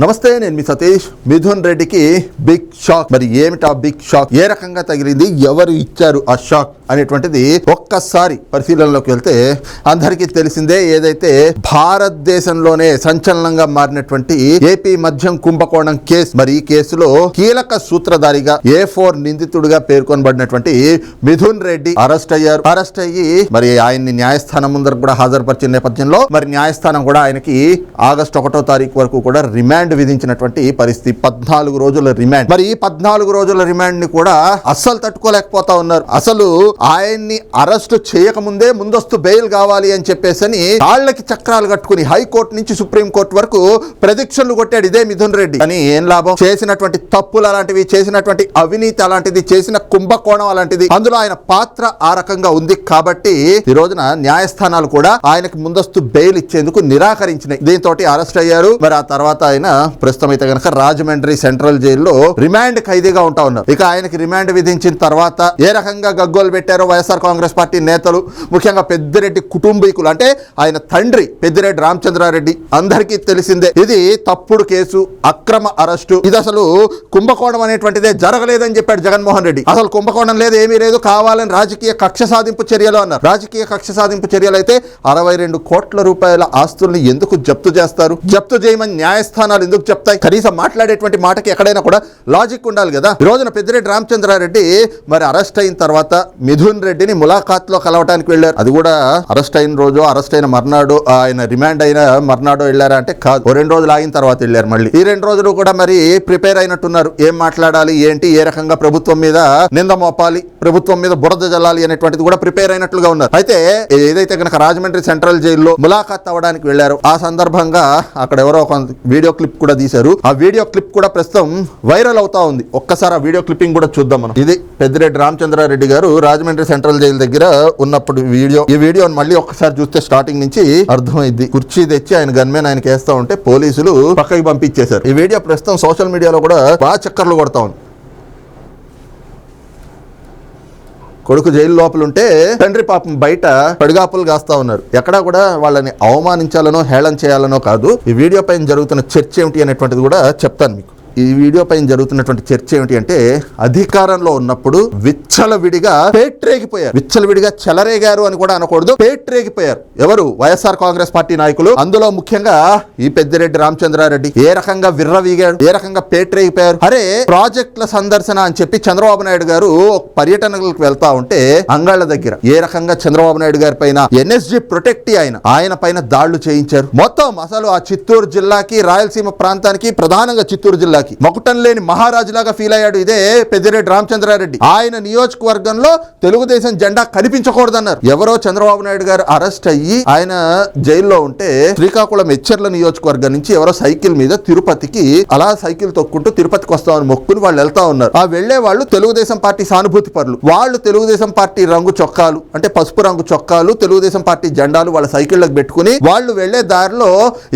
నమస్తే నేను మీ సతీష్. మిథున్ రెడ్డికి బిగ్ షాక్. మరి ఏమిటా బిగ్ షాక్? ఏ రకంగా తగిలింది? ఎవరు ఇచ్చారు ఆ షాక్? అనేటువంటిది ఒక్కసారి పరిశీలనలోకి వెళ్తే అందరికీ తెలిసిందే ఏదైతే భారతదేశంలోనే సంచలనంగా మారినటువంటి ఏపీ మద్యం కుంభకోణం కేసు. మరి ఈ కేసులో కీలక సూత్రధారిగా ఏ ఫోర్ నిందితుడిగా పేర్కొనబడినటువంటి మిథున్ రెడ్డి అరెస్ట్ అయ్యారు. అరెస్ట్ అయ్యి మరి ఆయన్ని న్యాయస్థానం ముందర కూడా హాజరుపరిచిన నేపథ్యంలో మరి న్యాయస్థానం కూడా ఆయనకి ఆగస్టు ఒకటో తారీఖు వరకు కూడా రిమాండ్ విధించినటువంటి పరిస్థితి. పద్నాలుగు రోజుల రిమాండ్. మరి ఈ పద్నాలుగు రోజుల రిమాండ్ని కూడా అస్సలు తట్టుకోలేకపోతా ఉన్నారు. అసలు ఆయన్ని అరెస్ట్ చేయకముందే ముందస్తు బెయిల్ కావాలి అని చెప్పేసని కాళ్ళకి చక్రాలు కట్టుకుని హైకోర్టు నుంచి సుప్రీం కోర్టు వరకు ప్రదీక్షలు కొట్టాడు ఇదే మిథున్ రెడ్డి. అని ఏం లాభం? చేసినటువంటి తప్పులు అలాంటివి చేసినటువంటి అవినీతి అలాంటిది చేసిన కుంభకోణం అలాంటిది అందులో ఆయన పాత్ర ఆ రకంగా ఉంది కాబట్టి ఈ రోజున న్యాయస్థానాలు కూడా ఆయనకు ముందస్తు బెయిల్ ఇచ్చేందుకు నిరాకరించినాయి. దీంతో అరెస్ట్ అయ్యారు. మరి ఆ తర్వాత ఆయన ప్రస్తుతం అయితే కనుక రాజమండ్రి సెంట్రల్ జైల్లో రిమాండ్ ఖైదీగా ఉంటా ఉన్నారు. ఇక ఆయనకి రిమాండ్ విధించిన తర్వాత ఏ రకంగా గగ్గోలు పెట్టారో వైఎస్ఆర్ కాంగ్రెస్ పార్టీ నేతలు ముఖ్యంగా పెద్దిరెడ్డి కుటుంబీకులు. అంటే ఆయన తండ్రి పెద్దిరెడ్డి రామచంద్రారెడ్డి అందరికీ తెలిసిందే. ఇది తప్పుడు కేసు అక్రమ అరెస్టు. ఇది అసలు కుంభకోణం అనేటువంటిదే జరగలేదని చెప్పాడు జగన్మోహన్ రెడ్డి. అసలు కుంభకోణం లేదు ఏమీ లేదు కావాలని రాజకీయ కక్ష సాధింపు చర్యలు అన్నారు. రాజకీయ కక్ష సాధింపు చర్యలు అయితే అరవై రెండు కోట్ల రూపాయల ఆస్తుల్ని ఎందుకు జప్తు చేస్తారు? జప్తు చేయమని న్యాయస్థానాలు ఎందుకు చెప్తాయి? కనీసం మాట్లాడేటువంటి మాటకి ఎక్కడైనా కూడా లాజిక్ ఉండాలి కదా? ఈ రోజున పెద్దిరెడ్డి రామచంద్రారెడ్డి మరి అరెస్ట్ అయిన తర్వాత మిథున్ రెడ్డిని ములాఖాత్లో కలవటానికి వెళ్ళారు. అది కూడా అరెస్ట్ అయిన రోజు అరెస్ట్ అయిన మర్నాడు ఆయన రిమాండ్ అయిన మర్నాడు వెళ్ళారా అంటే కాదు. ఓ రెండు రోజులు ఆగిన తర్వాత వెళ్ళారు మళ్ళీ. ఈ రెండు రోజులు కూడా మరి ప్రిపేర్ అయినట్టున్నారు. ఏం మాట్లాడాలి ఏంటి ఏ రకంగా ప్రభుత్వం మీద నింద మోపాలి ప్రభుత్వం మీద బురద జల్లాలి అనేటువంటిది కూడా ప్రిపేర్ అయినట్లుగా ఉన్నారు. అయితే ఏదైతే కనుక రాజమండ్రి సెంట్రల్ జైల్లో ములాఖాత్ అవ్వడానికి వెళ్ళారు ఆ సందర్భంగా అక్కడ ఎవరో ఒక వీడియో క్లిప్ కూడా తీశారు. ఆ వీడియో క్లిప్ కూడా ప్రస్తుతం వైరల్ అవుతా ఉంది. ఒక్కసారి ఆ వీడియో క్లిప్పింగ్ కూడా చూద్దాం మనం. ఇది పెద్దిరెడ్డి రామచంద్రారెడ్డి గారు రాజమండ్రి సెంట్రల్ జైలు దగ్గర ఉన్నప్పుడు వీడియో ఈ వీడియోని మళ్ళీ ఒక్కసారి చూస్తే స్టార్టింగ్ నుంచి అర్థమైంది. కుర్చీ తెచ్చి ఆయన గన్మెన్ ఆయనకి వేస్తా ఉంటే పోలీసులు పక్కకి పంపించేశారు. ఈ వీడియో ప్రస్తుతం సోషల్ మీడియాలో కూడా బాగా చక్కర్లు కొడతా ఉంది. కొడుకు జైలు లోపల ఉంటే తండ్రి పాపం బయట పడిగాపులు కాస్తా ఉన్నారు. ఎక్కడా కూడా వాళ్ళని అవమానించాలనో హేళన చేయాలనో కాదు. ఈ వీడియో పైన జరుగుతున్న చర్చ ఏమిటి అనేటువంటిది కూడా చెప్తాను మీకు. ఈ వీడియో పైన జరుగుతున్నటువంటి చర్చ ఏమిటి అంటే అధికారంలో ఉన్నప్పుడు విచ్చలవిడిగా పేట్రేగిపోయారు. విచ్చలవిడిగా చెలరేగారు అని కూడా అనకూడదు పేట్రేగిపోయారు. ఎవరు? వైఎస్ఆర్ కాంగ్రెస్ పార్టీ నాయకులు. అందులో ముఖ్యంగా ఈ పెద్దిరెడ్డి రామచంద్రారెడ్డి ఏ రకంగా విర్రవీగాడు ఏ రకంగా పేట్రేగిపోయారు? అరే ప్రాజెక్టుల సందర్శన అని చెప్పి చంద్రబాబు నాయుడు గారు ఒక పర్యటనలకు వెళ్తా ఉంటే అంగాళ్ళ దగ్గర ఏ రకంగా చంద్రబాబు నాయుడు గారి పైన ఎన్ఎస్జి ప్రొటెక్ట్ ఆయన ఆయన పైన దాళ్ళు చేయించారు. మొత్తం అసలు ఆ చిత్తూరు జిల్లాకి రాయలసీమ ప్రాంతానికి ప్రధానంగా చిత్తూరు జిల్లా జిల్లాకి మొకటం లేని మహారాజులాగా ఫీల్ అయ్యాడు ఇదే పెద్దిరెడ్డి రామచంద్రారెడ్డి. ఆయన నియోజకవర్గంలో తెలుగుదేశం జెండా కనిపించకూడదన్నారు. ఎవరో చంద్రబాబు నాయుడు గారు అరెస్ట్ అయ్యి ఆయన జైల్లో ఉంటే శ్రీకాకుళం ఎచ్చర్ల నియోజకవర్గం నుంచి ఎవరో సైకిల్ మీద తిరుపతికి అలా సైకిల్ తొక్కుంటూ తిరుపతికి వస్తామని మొక్కుని వాళ్ళు వెళ్తా ఉన్నారు. ఆ వెళ్ళే వాళ్ళు తెలుగుదేశం పార్టీ సానుభూతి పరులు. వాళ్ళు తెలుగుదేశం పార్టీ రంగు చొక్కాలు అంటే పసుపు రంగు చొక్కాలు తెలుగుదేశం పార్టీ జెండాలు వాళ్ళ సైకిళ్ళకి పెట్టుకుని వాళ్ళు వెళ్ళే దారిలో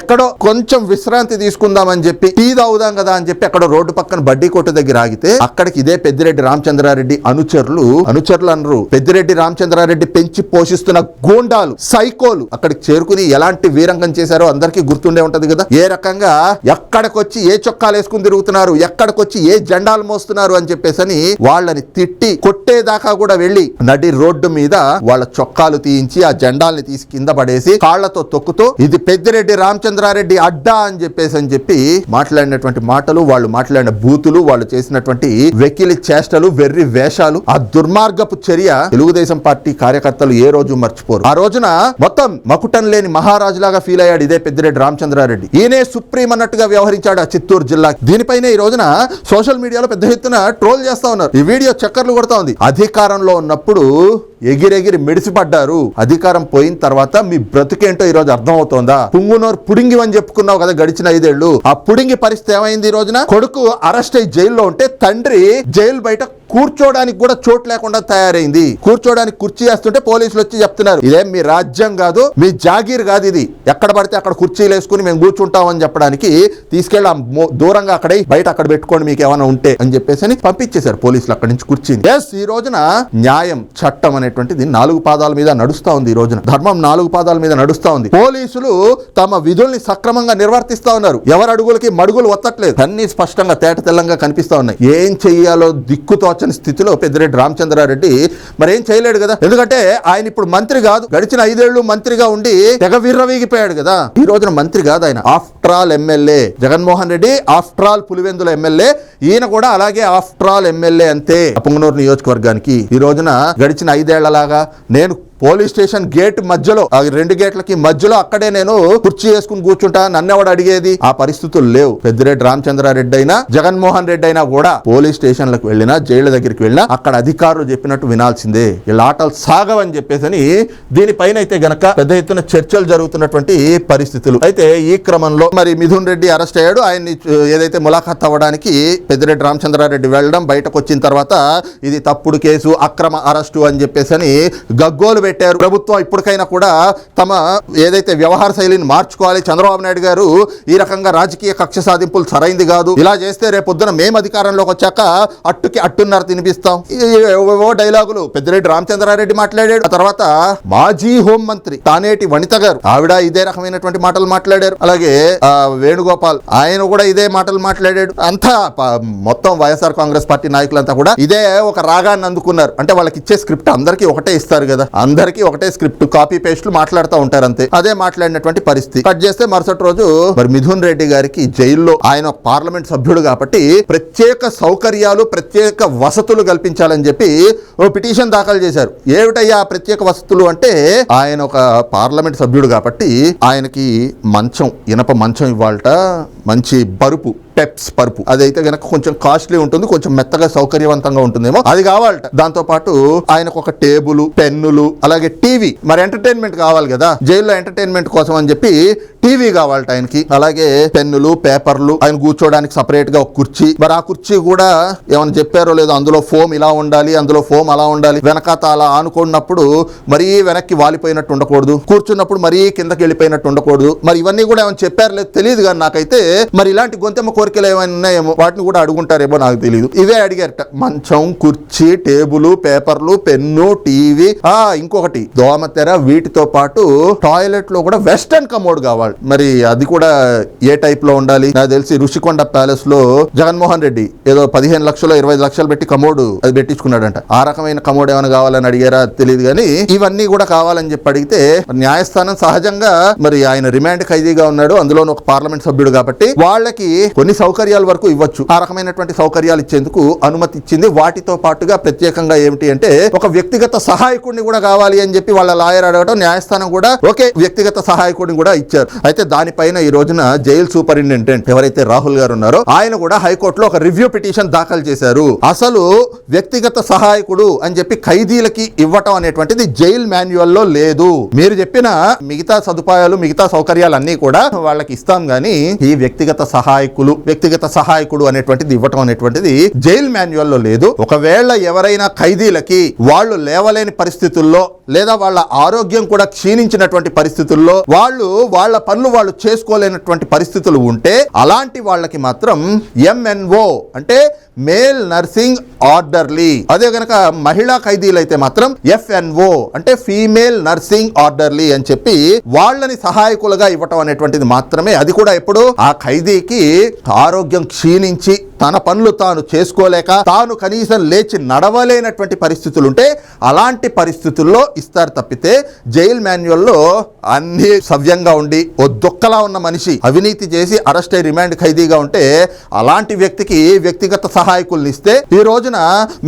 ఎక్కడో కొంచెం విశ్రాంతి తీసుకుందామని చెప్పి టీ తాగుదాం కదా అని చెప్పి అక్కడ రోడ్డు పక్కన బడ్డీ కొట్టు దగ్గర ఆగితే అక్కడికి ఇదే పెద్దిరెడ్డి రామచంద్రారెడ్డి అనుచరులు అనుచరులు అనరు. పెద్దిరెడ్డి రామచంద్రారెడ్డి పెంచి పోషిస్తున్న గోండాలు సైకోలు అక్కడికి చేరుకుని ఎలాంటి వీరంగం చేశారో అందరికీ గుర్తుండే ఉంటది కదా. ఏ రకంగా ఎక్కడికొచ్చి ఏ చొక్కాలు వేసుకుని తిరుగుతున్నారు ఎక్కడికొచ్చి ఏ జెండాలు మోస్తున్నారు అని చెప్పేసని వాళ్ళని తిట్టి కొట్టేదాకా కూడా వెళ్ళి నడి రోడ్డు మీద వాళ్ళ చొక్కాలు తీయించి ఆ జెండాల్ని తీసి కింద పడేసి కాళ్ళతో తొక్కుతూ ఇది పెద్దిరెడ్డి రామచంద్రారెడ్డి అడ్డా అని చెప్పేసి అని చెప్పి మాట్లాడినటువంటి మాటలు వాళ్ళు మాట్లాడిన బూతులు వాళ్ళు చేసినటువంటి వెకిలి చేష్టలు వెర్రి వేషాలు ఆ దుర్మార్గపు చర్య తెలుగుదేశం పార్టీ కార్యకర్తలు ఏ రోజు మర్చిపోరు. ఆ రోజున మొత్తం మకుటం లేని మహారాజులాగా ఫీల్ అయ్యాడు ఇదే పెద్దిరెడ్డి రామచంద్రారెడ్డి. ఈయనే సుప్రీం అన్నట్టుగా వ్యవహరించాడు ఆ చిత్తూరు జిల్లా దీనిపైన ఈ రోజున సోషల్ మీడియాలో పెద్ద ఎత్తున ట్రోల్ చేస్తా ఉన్నారు. ఈ వీడియో చక్కర్లు కొడతా ఉంది. అధికారంలో ఉన్నప్పుడు ఎగిరెగిరి మెడిసిపడ్డారు. అధికారం పోయిన తర్వాత మీ బ్రతుకేంటో ఈ రోజు అర్థమవుతోందా? పుంగునోరు పుడింగి అని చెప్పుకున్నావు కదా గడిచిన ఐదేళ్ళు ఆ పుడింగి పరిస్థితి ఏమైంది ఈ రోజున? కొడుకు అరెస్ట్ అయ్యి జైల్లో ఉంటే తండ్రి జైలు బయట కూర్చోడానికి కూడా చోటు లేకుండా తయారైంది. కూర్చోడానికి కుర్చీ వేస్తుంటే పోలీసులు వచ్చి చెప్తున్నారు. ఇదేం మీ రాజ్యం కాదు మీ జాగీర్ కాదు ఇది. ఎక్కడ పడితే అక్కడ కుర్చీలు వేసుకుని మేము కూర్చుంటామని చెప్పడానికి తీసుకెళ్ళి దూరంగా అక్కడే బయట అక్కడ పెట్టుకోండి మీకు ఏమైనా ఉంటే అని చెప్పేసి అని పంపించేశారు పోలీసులు అక్కడి నుంచి కుర్చీని. ఎస్ ఈ రోజున న్యాయం చట్టం అనేటువంటిది నాలుగు పాదాల మీద నడుస్తా ఉంది ఈ రోజున. ధర్మం నాలుగు పాదాల మీద నడుస్తా ఉంది. పోలీసులు తమ విధుల్ని సక్రమంగా నిర్వర్తిస్తా ఉన్నారు. ఎవరు అడుగులకి మడుగులు ఒత్తట్లేదు. అన్ని స్పష్టంగా తేట తెల్లంగా కనిపిస్తా ఉన్నాయి. ఏం చెయ్యాలో దిక్కుతో తోచని స్థితిలో పెద్దిరెడ్డి రామచంద్రారెడ్డి మరి ఏం చేయలేడు కదా? ఎందుకంటే ఆయన ఇప్పుడు మంత్రి కాదు. గడిచిన ఐదేళ్ళు మంత్రిగా ఉండి తెగ విర్రవీగిపోయాడు కదా. ఈ రోజున మంత్రి కాదు ఆయన. After all MLA Jaganmohan Reddy after all Pulivendula MLA ఈయన కూడా అలాగే ఆఫ్టర్ ఆల్ ఎమ్మెల్యే అంతే. అప్పంగనూరు నియోజకవర్గానికి ఈ రోజున గడిచిన ఐదేళ్ళలాగా నేను పోలీస్ స్టేషన్ గేట్ మధ్యలో ఆ రెండు గేట్లకి మధ్యలో అక్కడే నేను కుర్చీ వేసుకుని కూర్చుంటా. నన్నెవడు అడిగేది? ఆ పరిస్థితులు లేవు. పెద్దిరెడ్డి రామచంద్రారెడ్డి అయినా జగన్మోహన్ రెడ్డి అయినా కూడా పోలీస్ స్టేషన్లకు వెళ్ళినా జైళ్ళ దగ్గరికి వెళ్ళినా అక్కడ అధికారులు చెప్పినట్టు వినాల్సిందే. ఇలా ఆటలు సాగవని చెప్పేసి దీనిపైన అయితే గనక పెద్ద ఎత్తున చర్చలు జరుగుతున్నటువంటి పరిస్థితులు. అయితే ఈ క్రమంలో మరి మిథున్ రెడ్డి అరెస్ట్ అయ్యాడు. ఆయన్ని ఏదైతే ములాఖాత్ అవ్వడానికి పెద్దిరెడ్డి రామచంద్రారెడ్డి వెళ్ళడం బయటకు వచ్చిన తర్వాత ఇది తప్పుడు కేసు అక్రమ అరెస్టు అని చెప్పేసి అని గగ్గోలు పెట్టారు. ప్రభుత్వం ఇప్పటికైనా కూడా తమ ఏదైతే వ్యవహార శైలిని మార్చుకోవాలి చంద్రబాబు నాయుడు గారు ఈ రకంగా రాజకీయ కక్ష సాధింపులు సరైంది కాదు. ఇలా చేస్తే రేపొద్దున మేము అధికారంలోకి వచ్చాక అట్టుకి అట్టున్నర తినిపిస్తాం. ఓ డైలాగులు పెద్దిరెడ్డి రామచంద్రారెడ్డి మాట్లాడాడు. ఆ తర్వాత మాజీ హోం మంత్రి తానేటి వనిత గారు ఆవిడ ఇదే రకమైనటువంటి మాటలు మాట్లాడారు. అలాగే వేణుగోపాల్ ఆయన కూడా ఇదే మాటలు మాట్లాడాడు. అంతా మొత్తం వైఎస్ఆర్ కాంగ్రెస్ పార్టీ నాయకులంతా కూడా ఇదే ఒక రాగాన్ని అందుకున్నారు. అంటే వాళ్ళకి ఇచ్చే స్క్రిప్ట్ అందరికీ ఒకటే ఇస్తారు కదా. ఇద్దరికి ఒకటే స్క్రిప్ట్ కాపీ పేస్ట్లు మాట్లాడుతూ ఉంటారు అంతే. అదే మాట్లాడినటువంటి పరిస్థితి. కట్ చేస్తే మరుసటి రోజు మరి మిథున్ రెడ్డి గారికి జైల్లో ఆయన పార్లమెంట్ సభ్యుడు కాబట్టి ప్రత్యేక సౌకర్యాలు ప్రత్యేక వసతులు కల్పించాలని చెప్పి ఓ పిటిషన్ దాఖలు చేశారు. ఏమిటయ్యా ప్రత్యేక వసతులు అంటే? ఆయన ఒక పార్లమెంట్ సభ్యుడు కాబట్టి ఆయనకి మంచం ఇనప మంచం ఇవ్వాలట మంచి బరుపు. పెప్స్ పరుపు. అదైతే గనక కొంచెం కాస్ట్లీ ఉంటుంది కొంచెం మెత్తగా సౌకర్యవంతంగా ఉంటుందేమో. అది కావాలట. దాంతో పాటు ఆయనకు ఒక టేబుల్ పెన్నులు అలాగే టీవీ. మరి ఎంటర్టైన్మెంట్ కావాలి కదా. జైల్లో ఎంటర్టైన్మెంట్ కోసం అని చెప్పి టీవీ కావాలట ఆయనకి. అలాగే పెన్నులు పేపర్లు ఆయన కూర్చోడానికి సపరేట్గా ఒక కుర్చీ. మరి ఆ కుర్చీ కూడా ఏమైనా చెప్పారో లేదో అందులో ఫోమ్ ఇలా ఉండాలి అందులో ఫోమ్ అలా ఉండాలి. వెనకాత అలా ఆనుకున్నప్పుడు మరీ వెనక్కి వాలిపోయినట్టు ఉండకూడదు. కూర్చున్నప్పుడు మరీ కిందకి వెళ్ళిపోయినట్టు ఉండకూడదు. మరి ఇవన్నీ కూడా ఏమైనా చెప్పారో లేదు తెలియదు కానీ నాకైతే మరి ఇలాంటి గొంతెమ్మ కోరికలు ఏమైనా ఉన్నాయేమో వాటిని కూడా అడుగుంటారేమో నాకు తెలియదు ఇవే అడిగారట. మంచం కుర్చీ టేబుల్ పేపర్లు పెన్ను టీవీ ఆ ఇంకొకటి. దోమతెర వీటితో పాటు టాయిలెట్లో కూడా వెస్టర్న్ కమోడ్ కావాలి. మరి అది కూడా ఏ టైప్లో ఉండాలి? నాకు తెలిసి రుషికొండ ప్యాలెస్లో జగన్మోహన్ రెడ్డి ఏదో పదిహేను లక్షలు ఇరవై లక్షలు పెట్టి కమోడు అది పెట్టించుకున్నాడంట. ఆ రకమైన కమోడ్ ఏమైనా కావాలని అడిగారా తెలియదు కానీ ఇవన్నీ కూడా కావాలని చెప్పి అడిగితే న్యాయస్థానం సహజంగా మరి ఆయన రిమాండ్ ఖైదీగా ఉన్నాడు. అందులోనూ ఒక పార్లమెంట్ సభ్యుడు కాబట్టి వాళ్ళకి కొన్ని సౌకర్యాల వరకు ఇవ్వచ్చు. ఆ రకమైనటువంటి సౌకర్యాలు ఇచ్చేందుకు అనుమతి ఇచ్చింది. వాటితో పాటుగా ప్రత్యేకంగా ఏమిటి అంటే ఒక వ్యక్తిగత సహాయకుడిని కూడా కావాలి అని చెప్పి వాళ్ళ లాయర్ అడగడం న్యాయస్థానం కూడా ఓకే వ్యక్తిగత సహాయకుడిని కూడా ఇచ్చారు. అయితే దానిపైన ఈ రోజున జైలు సూపరింటెండెంట్ ఎవరైతే రాహుల్ గారు ఉన్నారో ఆయన కూడా హైకోర్టులో ఒక రివ్యూ పిటిషన్ దాఖలు చేశారు. అసలు వ్యక్తిగత సహాయకుడు అని చెప్పి ఖైదీలకి ఇవ్వటం అనేటువంటిది జైల్ మాన్యువల్లో లేదు. మీరు చెప్పిన మిగతా సదుపాయాలు మిగతా సౌకర్యాలు అన్ని కూడా వాళ్ళకి ఇస్తాం. గానీ ఈ వ్యక్తిగత సహాయకులు వ్యక్తిగత సహాయకుడు అనేటువంటిది ఇవ్వటం అనేటువంటిది జైల్ మాన్యువల్లో లేదు. ఒకవేళ ఎవరైనా ఖైదీలకి వాళ్ళు లేవలేని పరిస్థితుల్లో లేదా వాళ్ళ ఆరోగ్యం కూడా క్షీణించినటువంటి పరిస్థితుల్లో వాళ్ళు వాళ్ళ పనులు వాళ్ళు చేసుకోలేనటువంటి పరిస్థితులు ఉంటే అలాంటి వాళ్ళకి మాత్రం ఎంఎన్ఓ అంటే మేల్ నర్సింగ్ ఆర్డర్లీ. అదే గనక మహిళా ఖైదీలైతే మాత్రం ఎఫ్ఎన్ఓ అంటే ఫీమేల్ నర్సింగ్ ఆర్డర్లీ అని చెప్పి వాళ్ళని సహాయకులుగా ఇవ్వటం అనేటువంటిది మాత్రమే. అది కూడా ఎప్పుడు? ఆ ఖైదీకి ఆరోగ్యం క్షీణించి తన పనులు తాను చేసుకోలేక తాను కనీసం లేచి నడవలేనటువంటి పరిస్థితులు ఉంటే అలాంటి పరిస్థితుల్లో ఇస్తారు తప్పితే జైల్ మాన్యువల్లో అన్ని సవ్యంగా ఉండి ఓ దుక్కలా ఉన్న మనిషి అవినీతి చేసి అరెస్ట్ అయి రిమాండ్ ఖైదీగా ఉంటే అలాంటి వ్యక్తికి వ్యక్తిగత సహాయకుల్ని ఇస్తే ఈ రోజున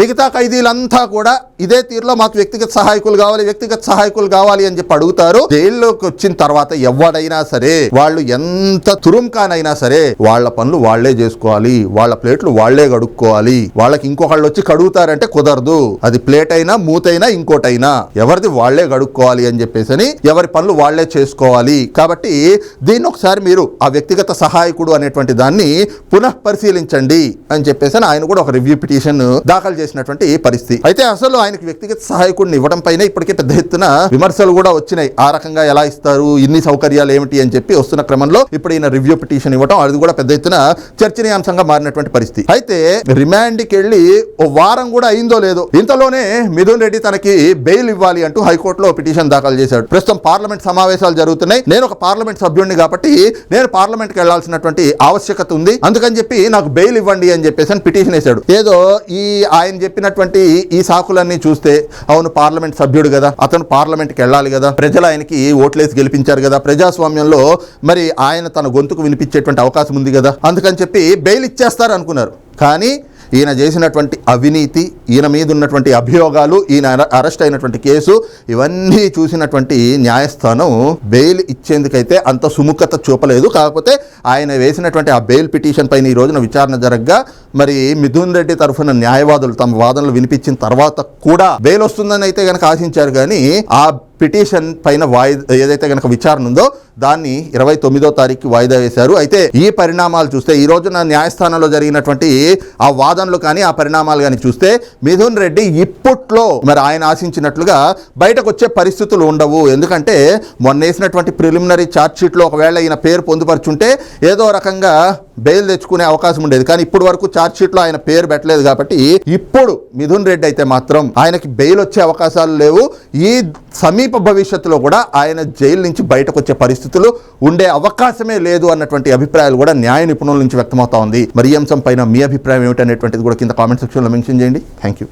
మిగతా ఖైదీలంతా కూడా ఇదే తీరులో మాకు వ్యక్తిగత సహాయకులు కావాలి వ్యక్తిగత సహాయకులు కావాలి అని చెప్పి అడుగుతారు. జైల్లోకి వచ్చిన తర్వాత ఎవడైనా సరే వాళ్ళు ఎంత తురుంకానైనా సరే వాళ్ళ పనులు వాళ్ళే చేసుకోవాలి వాళ్ళ ప్లేట్లు వాళ్ళే కడుక్కోవాలి. వాళ్ళకి ఇంకొకళ్ళు వచ్చి కడుగుతారంటే కుదరదు. అది ప్లేట్ అయినా మూతైనా ఇంకోటైనా. ఎవరిది వాళ్ళే కడుక్కోవాలి అని చెప్పేసి అని ఎవరి పనులు వాళ్ళే చేసుకోవాలి. కాబట్టి దీన్ని ఒకసారి మీరు ఆ వ్యక్తిగత సహాయకుడు అనేటువంటి దాన్ని పునః పరిశీలించండి అని చెప్పేసి ఆయన కూడా ఒక రివ్యూ పిటిషన్ దాఖలు చేసినటువంటి పరిస్థితి. అయితే అసలు ఆయనకి వ్యక్తిగత సహాయకుడిని ఇవ్వడం పైన ఇప్పటికే పెద్ద ఎత్తున విమర్శలు కూడా వచ్చినాయి. ఆ రకంగా ఎలా ఇస్తారు? ఇన్ని సౌకర్యాలు ఏమిటి? అని చెప్పి వస్తున్న క్రమంలో ఇప్పుడు ఈయన రివ్యూ పిటిషన్ ఇవ్వడం అది కూడా పెద్ద ఎత్తున చర్చనీయాంశంగా మారినటువంటి పరిస్థితి. అయితే రిమాండ్కి వెళ్ళి ఓ వారం కూడా అయిందో లేదో ఇంతలోనే మిథున్ రెడ్డి తనకి బెయిల్ ఇవ్వాలి అంటూ హైకోర్టులో పిటిషన్ దాఖలు చేశాడు. ప్రస్తుతం పార్లమెంట్ సమావేశాలు జరుగుతున్నాయి. నేను ఒక పార్లమెంట్ సభ్యుడిని కాబట్టి నేను పార్లమెంట్కి వెళ్ళాల్సినటువంటి ఆవశ్యకత ఉంది. అందుకని చెప్పి నాకు బెయిల్ ఇవ్వండి అని చెప్పేసి అని పిటిషన్ వేశాడు. ఏదో ఈ ఆయన చెప్పినటువంటి ఈ సాకులన్నీ చూస్తే అవును పార్లమెంట్ సభ్యుడు కదా అతను పార్లమెంట్కి వెళ్ళాలి కదా ప్రజలు ఆయనకి ఓట్లేసి గెలిపించారు కదా ప్రజాస్వామ్యంలో మరి ఆయన తన గొంతుకు వినిపించేటువంటి అవకాశం ఉంది కదా అందుకని చెప్పి బెయిల్ ఇచ్చేస్తారు అనుకున్నారు. కానీ ఈయన చేసినటువంటి అవినీతి ఈయన మీద ఉన్నటువంటి అభియోగాలు ఈయన అరెస్ట్ అయినటువంటి కేసు ఇవన్నీ చూసినటువంటి న్యాయస్థానం బెయిల్ ఇచ్చేందుకైతే అంత సుముఖత చూపలేదు. కాకపోతే ఆయన వేసినటువంటి ఆ బెయిల్ పిటిషన్ పైన ఈ రోజున విచారణ జరగగా మరి మిథున్ రెడ్డి తరఫున న్యాయవాదులు తమ వాదనలు వినిపించిన తర్వాత కూడా బెయిల్ వస్తుందని అయితే కనుక ఆశించారు కానీ ఆ పిటిషన్ పైన వాయిదా ఏదైతే కనుక విచారణ ఉందో దాన్ని ఇరవై తొమ్మిదో తారీఖు వాయిదా వేశారు. అయితే ఈ పరిణామాలు చూస్తే ఈ రోజున న్యాయస్థానంలో జరిగినటువంటి ఆ వాదనలు కానీ ఆ పరిణామాలు కానీ చూస్తే మిథున్ రెడ్డి ఇప్పట్లో మరి ఆయన ఆశించినట్లుగా బయటకు వచ్చే పరిస్థితులు ఉండవు. ఎందుకంటే మొన్న వేసినటువంటి ప్రిలిమినరీ ఛార్జ్ షీట్లో ఒకవేళ ఈయన పేరు పొందుపరుచుంటే ఏదో రకంగా బెయిల్ తెచ్చుకునే అవకాశం ఉండేది. కానీ ఇప్పుడు వరకు ఛార్జ్షీట్లో ఆయన పేరు పెట్టలేదు కాబట్టి ఇప్పుడు మిథున్ రెడ్డి అయితే మాత్రం ఆయనకి బెయిల్ వచ్చే అవకాశాలు లేవు. ఈ సమీప భవిష్యత్తులో కూడా ఆయన జైలు నుంచి బయటకు వచ్చే పరిస్థితులు ఉండే అవకాశమే లేదు అన్నటువంటి అభిప్రాయాలు కూడా న్యాయ నిపుణుల నుంచి వ్యక్తమవుతా ఉంది. మరి ఈ అంశం పైన మీ అభిప్రాయం ఏమిటనేటువంటిది కూడా కింద కామెంట్ సెక్షన్లో మెన్షన్ చేయండి. Thank you